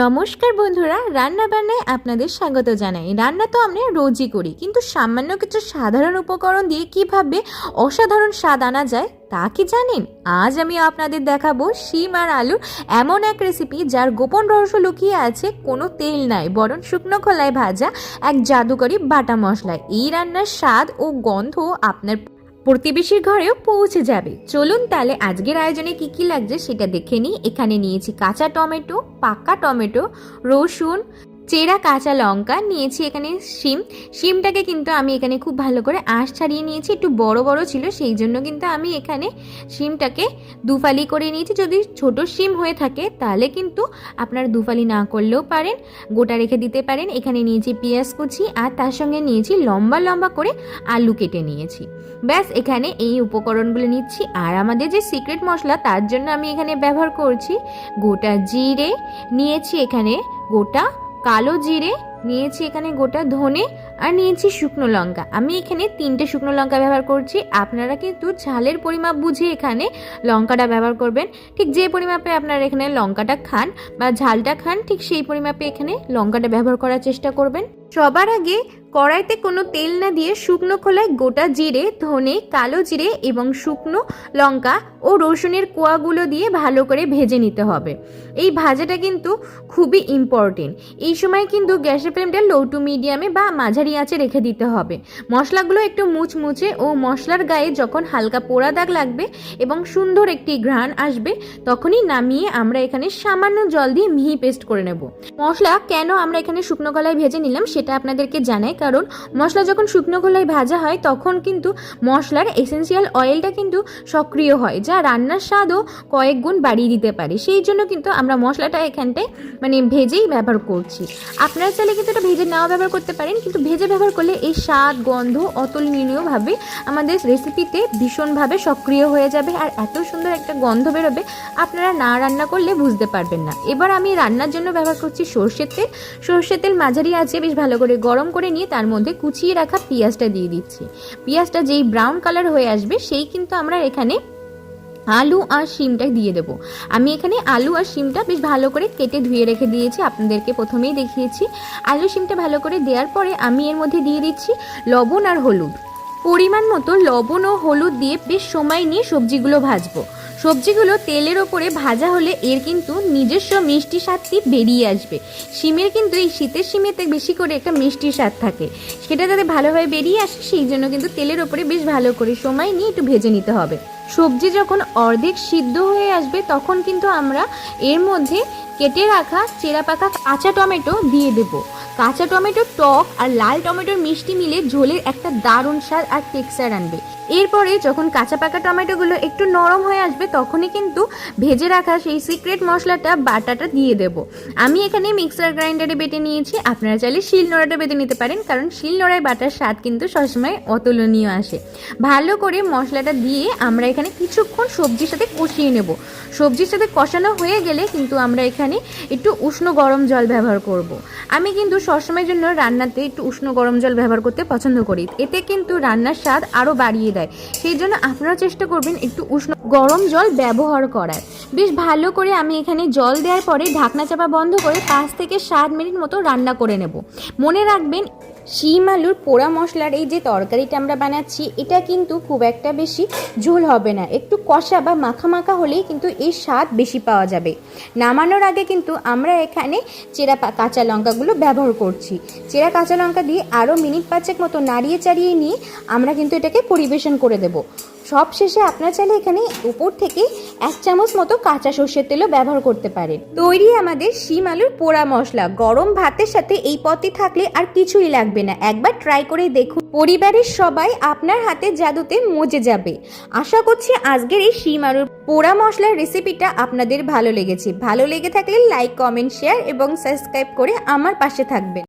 নমস্কার বন্ধুরা, রান্না বান্নায় আপনাদের স্বাগত জানাই। রান্না তো আমরা রোজই করি, কিন্তু সামান্য কিছু সাধারণ উপকরণ দিয়ে কীভাবে অসাধারণ স্বাদ আনা যায় তা কি জানেন? আজ আমি আপনাদের দেখাবো শিম আর আলুর এমন এক রেসিপি যার গোপন রহস্য লুকিয়ে আছে, কোনো তেল নাই, বরং শুকনো খোলায় ভাজা এক জাদুকরি বাটা মশলায় এই রান্নার স্বাদ ও গন্ধ আপনার প্রতিবেশীর ঘরেও পৌঁছে যাবে। চলুন তাহলে আজকের আয়োজনে কি কি লাগছে সেটা দেখে নিই। এখানে নিয়েছি কাঁচা টমেটো, পাকা টমেটো, রসুন চেরা, কাঁচা লঙ্কা নিয়েছি এখানে শিম। শিমটাকে কিন্তু আমি এখানে খুব ভালো করে আঁশ ছাড়িয়ে নিয়েছি। একটু বড় বড় ছিল, সেই জন্য কিন্তু আমি এখানে শিমটাকে দুফালি করে নিয়েছি। যদি ছোট শিম হয়ে থাকে, তাহলে কিন্তু আপনারা দুফালি না করলেও পারেন, গোটা রেখে দিতে পারেন। এখানে নিয়েছি পেঁয়াজ কুচি আর তার সঙ্গে নিয়েছি লম্বা লম্বা করে আলু কেটে নিয়েছি। ব্যাস, এখানে এই উপকরণগুলো নিচ্ছি। আর আমাদের যে সিক্রেট মশলা, তার জন্য আমি এখানে ব্যবহার করছি গোটা জিরে। নিয়েছি এখানে গোটা কালো জিরে নিয়েছি এখানে গোটা ধনে আর নিয়েছি শুকনো লঙ্কা। আমি এখানে তিনটে শুকনো লঙ্কা ব্যবহার করছি। আপনারা কিন্তু ঝালের পরিমাপ বুঝে এখানে লঙ্কাটা ব্যবহার করবেন। ঠিক যে পরিমাপে আপনারা এখানে লঙ্কাটা খান বা ঝালটা খান, ঠিক সেই পরিমাপে এখানে লঙ্কাটা ব্যবহার করার চেষ্টা করবেন। সবার আগে কড়াইতে কোনো তেল না দিয়ে শুকনো খোলায় গোটা জিরে, ধনে, কালো জিরে এবং শুকনো লঙ্কা ও রসুনের কোয়াগুলো দিয়ে ভালো করে ভেজে নিতে হবে। এই ভাজাটা কিন্তু খুবই ইম্পর্টেন্ট এই সময় কিন্তু গ্যাসের ফ্লেমটা লো টু মিডিয়ামে বা মাঝারি আঁচে রেখে দিতে হবে। মশলাগুলো একটু মুচমুচে ও মশলার গায়ে যখন হালকা পোড়া দাগ লাগবে এবং সুন্দর একটি ঘ্রাণ আসবে, তখনই নামিয়ে আমরা এখানে সামান্য জল দিয়ে মিহি পেস্ট করে নেব। মশলা কেন আমরা এখানে শুকনো গলায় ভেজে নিলাম সেটা আপনাদেরকে জানাই, কারণ মশলা যখন শুকনো গলায় ভাজা হয়, তখন কিন্তু মশলার এসেন্সিয়াল অয়েলটা কিন্তু সক্রিয় হয়, যা রান্নার স্বাদও কয়েক গুণ বাড়িয়ে দিতে পারে। সেই জন্য কিন্তু আমরা মশলাটা এখানটায় মানে ভেজেই ব্যবহার করছি। আপনারা চাইলে কিন্তু এটা ভেজে নাও ব্যবহার করতে পারেন, কিন্তু ভেজে ব্যবহার করলে এই স্বাদ, গন্ধ অতুলনীয়ভাবে আমাদের রেসিপিতে ভীষণভাবে সক্রিয় হয়ে যাবে আর এত সুন্দর একটা গন্ধ বেরোবে আপনারা না রান্না করলে বুঝতে পারবেন না। এবার আমি রান্নার জন্য ব্যবহার করছি সর্ষের তেল। সর্ষের তেল মাঝারি আছে, বেশ ভালো করে গরম করে নিয়ে তার মধ্যে কুচিয়ে রাখা পেঁয়াজটা দিয়ে দিচ্ছি। পেঁয়াজটা যেই ব্রাউন কালার হয়ে আসবে, সেই কিন্তু আমরা এখানে আলু আর শিমটা দিয়ে দেবো। আমি এখানে আলু আর শিমটা বেশ ভালো করে কেটে ধুয়ে রেখে দিয়েছি, আপনাদেরকে প্রথমেই দেখিয়েছি। আলু শিমটা ভালো করে দেওয়ার পরে আমি এর মধ্যে দিয়ে দিচ্ছি লবণ আর হলুদ। পরিমাণ মতো লবণ ও হলুদ দিয়ে বেশ সময় নিয়ে সবজিগুলো ভাজবো। সবজিগুলো তেলের ওপরে ভাজা হলে এর কিন্তু নিজস্ব মিষ্টি স্বাদটি বেরিয়ে আসবে। শিমের কিন্তু এই শীতের শিমেতে বেশি করে একটা মিষ্টি স্বাদ থাকে। সেটা যাতে ভালোভাবে বেরিয়ে আসে, সেই জন্য কিন্তু তেলের ওপরে বেশ ভালো করে সময় নিয়ে একটু ভেজে নিতে হবে। সবজি যখন অর্ধেক সিদ্ধ হয়ে আসবে, তখন কিন্তু আমরা এর মধ্যে কেটে রাখা চেরা পাকা কাঁচা টমেটো দিয়ে দেবো। কাঁচা টমেটো টক আর লাল টমেটোর মিষ্টি মিলে ঝোলের একটা দারুণ স্বাদ আর টেক্সচার আনবে। এরপরে যখন কাঁচা পাকা টমেটোগুলো একটু নরম হয়ে আসবে, তখনই কিন্তু ভেজে রাখা সেই সিক্রেট মশলাটা, বাটাটা দিয়ে দেব। আমি এখানে মিক্সার গ্রাইন্ডারে বেটে নিয়েছি। আপনারা চাইলে শিল নোড়াটা বেটে নিতে পারেন, কারণ শিল নোড়ায় বাটার স্বাদ কিন্তু সবসময় অতুলনীয় আসে। ভালো করে মশলাটা দিয়ে আমরা এখানে কিছুক্ষণ সবজির সাথে কষিয়ে নেব। সবজির সাথে কষানো হয়ে গেলে কিন্তু আমরা এখানে একটু উষ্ণ গরম জল ব্যবহার করব। আমি কিন্তু সবসময়ের জন্য রান্নাতে একটু উষ্ণ গরম জল ব্যবহার করতে পছন্দ করি। এতে কিন্তু রান্নার স্বাদ আরও বাড়িয়ে দেয়। সেই জন্য আপনারা চেষ্টা করবেন একটু উষ্ণ গরম জল ব্যবহার করার। বেশ ভালো করে আমি এখানে জল দেওয়ার পরে ঢাকনা চাপা বন্ধ করে পাঁচ থেকে সাত মিনিট মতো রান্না করে নেব। মনে রাখবেন শিম আলুর পোড়া মশলার এই যে তরকারিটা আমরা বানাচ্ছি, এটা কিন্তু খুব একটা বেশি ঝোল হবে না। একটু কষা বা মাখা মাখা হলেই কিন্তু এর স্বাদ বেশি পাওয়া যাবে। নামানোর আগে কিন্তু আমরা এখানে চেরা কাঁচা লঙ্কাগুলো ব্যবহার করছি। চেরা কাঁচা লঙ্কা দিয়ে আরও মিনিট পাঁচেক মতো নাড়িয়ে চাড়িয়ে নিয়ে আমরা কিন্তু এটাকে পরিবেশন করে দেব। সব শেষে আপনার চাইলে এখানে উপর থেকে এক চামচ মতো কাঁচা সর্ষের তেলও ব্যবহার করতে পারেন। তৈরি আমাদের শিম আলুর পোড়া মশলা। গরম ভাতের সাথে এই পথে থাকলে আর কিছুই লাগবে না। একবার ট্রাই করে দেখুন। পরিবারের সবাই আপনার হাতে জাদুতে মজে যাবে। আশা করছি আজকের এই শিম আলুর পোড়া মশলার রেসিপিটা আপনাদের ভালো লেগেছে। ভালো লেগে থাকলে লাইক কমেন্ট শেয়ার এবং সাবস্ক্রাইব করে আমার পাশে থাকবেন।